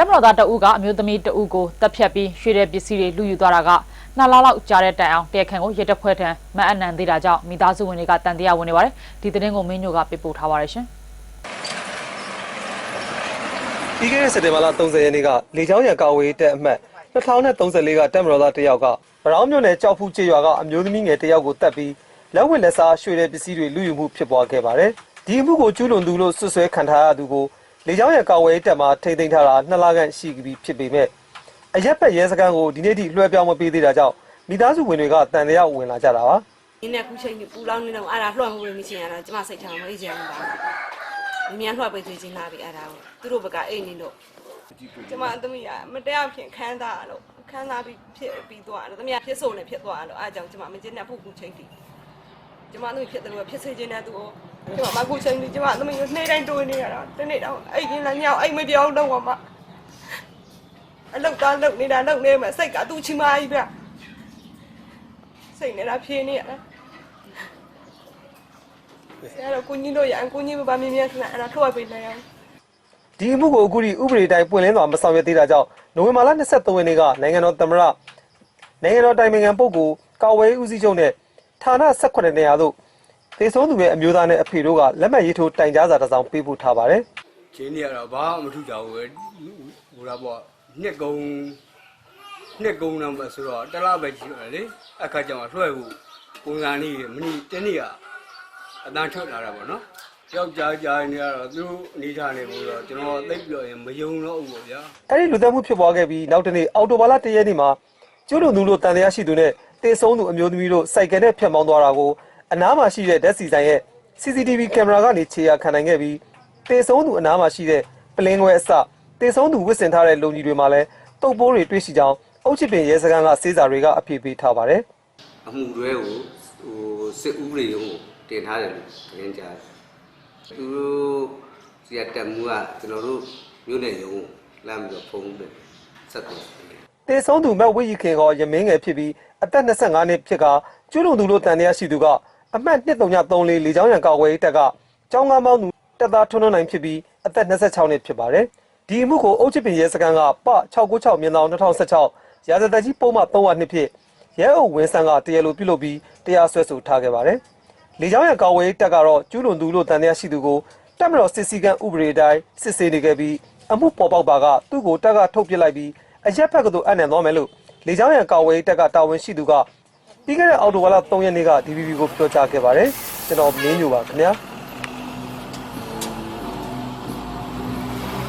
တမတော်သားတအုပ်ကအမျိုးသမီးတအုပ်ကိုတပ်ဖြတ်ပြီးရွှေတဲ့ပစ္စည်းတွေလူယူသွားတာကနှစ်လလောက်ကြာတဲ့တိုင်အောင်တရားခံကိုရတက်ဖွဲ့ထံမအနံသေးတာကြောင့်မိသားစုဝင်တွေကတန်တရားဝင်နေပါတယ်ဒီသတင်းကိုမင်းညိုကပြပို့ထားပါတယ်ရှင်ပြီးခဲ့တဲ့စက်တင်ဘာလ30ရက်နေ့ကလေချောင်းရံကာဝေးတက်အမှတ်2034ကတက်မတော်သားတစ်ယောက်ကဗရောင်းမြို့နယ်ကြောက်ဖူးကျေးရွာကအမျိုးသမီးငယ်တစ်ယောက်ကိုတပ်ပြီးလက်ဝတ်လက်စားရွှေတဲ့ပစ္စည်းတွေလူယူမှုဖြစ်ပွားခဲ့ပါတယ်။ဒီအမှုကိုကျူးလွန်သူလို့ဆွဆွဲခံထားရသူကို လေချောင်းရံကာဝေးတက်မှာထိမ့်သိမ်းထားတာနှစ်လခန့်ရှိပြီဖြစ်ပေမဲ့အရက်ပတ်ရဲစခန်းကိုဒီနေ့ထိလွှဲပြောင်းမပေးသေးတာကြောင့်မိသားစုဝင်တွေကတန်တရားဝင်လာကြတာပါ။ဒီနေ့ခုချိန်ပူလောင်းနေတော့အဲ့ဒါလွှတ်မှုလို့မရှင်ရတာကျမစိတ်ချမ်းမအေးချမ်းပါဘူးမြန်လွှတ်ပေးသေးချင်းလာပြီအဲ့ဒါကိုသူတို့ဘက်ကအိတ်နေတော့ကျမသမီးကမတရားဖြစ်ခန်းသားလို့ခန်းသားပြီးဖြစ်ပြီးသွားတယ်သမီးကဖြစ်ဆိုးနေဖြစ်သွားတယ်အဲ့ကြောင့်ကျမမကျင်းတဲ့ဖုတ်ခုချိန်တည်ကျမသမီးဖြစ်တယ်လို့ဖြစ်စေခြင်းတဲ့သူကို ကျမမခုချိန်ဒီကျမသမီးကိုနှိမ့်တိုင်းတိုးနေရတာတနေ့တော့အိတ်ရင်လည်းညောင်းအိတ်မပြောင်းတော့မှအလုတ်သားလုတ်နေတာလုတ်နေမှာစိတ်ကသူ့ချီမကြီးဗျစိတ်နေတာဖြေနေရတယ်ဆရာတော်ကိုကြီးတို့ရန်ကိုကြီးဘာမြင်မြင်ခဏအဲ့ဒါထုတ်ပေးလိုက်အောင်ဒီအမှုကိုအခုထိဥပဒေတိုင်းပွင့်လင်းစွာမဆောင်ရွက်သေးတာကြောင့်နိုဝင်ဘာလ23ရက်နေ့ကနိုင်ငံတော်သမ္မတနိုင်ငံတော်တိုင်ပင်ခံပုဂ္ဂိုလ်ကာဝေးဦးစီးချုပ်နဲ့ဌာန18နေရာသို့ သေဆုံးသူရဲ့အမျိုးသားနဲ့အဖေတို့ကလက်မှတ်ရေးထိုးတိုင်ကြားစာတစ်စောင်ပေးပို့ထားပါတယ်ချင်းနေရတော့ဘာမှမထူကြဘူးပဲဟိုတော့ပေါ့နှစ်ကုံနှစ်ကုံတော့မဆိုတော့တစ်လားပဲကြည့်ရလေအခါကျမှလွှဲဖို့ပုံစံလေးမနီတနေ့ကအတန်းထွက်လာတာပေါ့နော်ယောက်ျားကြားနေရတော့သူတို့အနေထားနေဘူးတော့ကျွန်တော်သိပ်ပြောရင်မယုံတော့ဘူးပေါ့ဗျာ။အဲဒီလူသတ်မှုဖြစ်ပွားခဲ့ပြီးနောက်တနေ့အော်တိုဘာလ1ရက်နေ့မှာကျူးလွန်သူတို့တန်တရားရှိသူနဲ့သေဆုံးသူအမျိုးသမီးတို့စိုက်ကယ်နဲ့ဖျက်မောင်းသွားတာကို အနားမှာရှိတဲ့ဓာတ်စီဆိုင်ရဲ့ CCTV ကင်မရာကနေခြေရာခံနိုင်ခဲ့ပြီးသေဆုံးသူအနားမှာရှိတဲ့ပလင်းခွဲအစသေဆုံးသူဝစ်စင်ထားတဲ့လုံကြီးတွေမှာလည်းတုပ်ပိုးတွေတွေ့ရှိကြောင်းအုတ်ချစ်ပင်ရဲစခန်းကစေးစာတွေကအပြေပေးထားပါတယ်။အမှုတွဲကိုဟိုစစ်ဥပဒေကိုတင်ထားတယ်လို့သတင်းကြားတယ်သူတို့စီကတက်မှုကကျွန်တော်တို့မြို့နယ်ရုံးလမ်းပြီးတော့ဖုန်းတယ်ဆက်တယ်တေဆုံးသူမက်ဝိရီခင်ကရမင်းငယ်ဖြစ်ပြီးအသက်25နှစ်ဖြစ်ကကျူးလွန်သူလို့တန်တရားရှိသူက အမှတ်2334လေချောင်းရံကာဝေးတက်ကကျောင်းကားမောင်းသူတက်သားထွန်းထွန်းနိုင်ဖြစ်ပြီးအသက်26နှစ်ဖြစ်ပါတယ်ဒီအမှုကိုအုတ်ချစ်ပင်ရဲစခန်းကပ696မြင်းဆောင်2016ရာဇသက်ကြီးပုံမှန်300နှစ်ဖြစ်ရဲအုပ်ဝင်းဆန်းကတရားလိုပြုလုပ်ပြီးတရားစွဲဆိုထားခဲ့ပါတယ်လေချောင်းရံကာဝေးတက်ကတော့ကျူးလွန်သူလို့တန်တရားရှိသူကိုတက်မတော်စစ်စည်းကမ်းဥပဒေတိုင်းစစ်ဆေးနေခဲ့ပြီးအမှုပေါ်ပေါက်ပါကသူ့ကိုတက်ကထုတ်ပစ်လိုက်ပြီးအရက်ဖက်ကသို့အနံ့သွားမယ်လို့လေကြောင်းရန်ကာဝေးတက်ကတာဝန်ရှိသူက ပြီးခဲ့တဲ့အော်တိုဝါလာ3ရက်နေ့က DVB ကိုပြောကြားခဲ့ပါတယ်ကျွန်တော်မင်းညိုပါခင်ဗျာ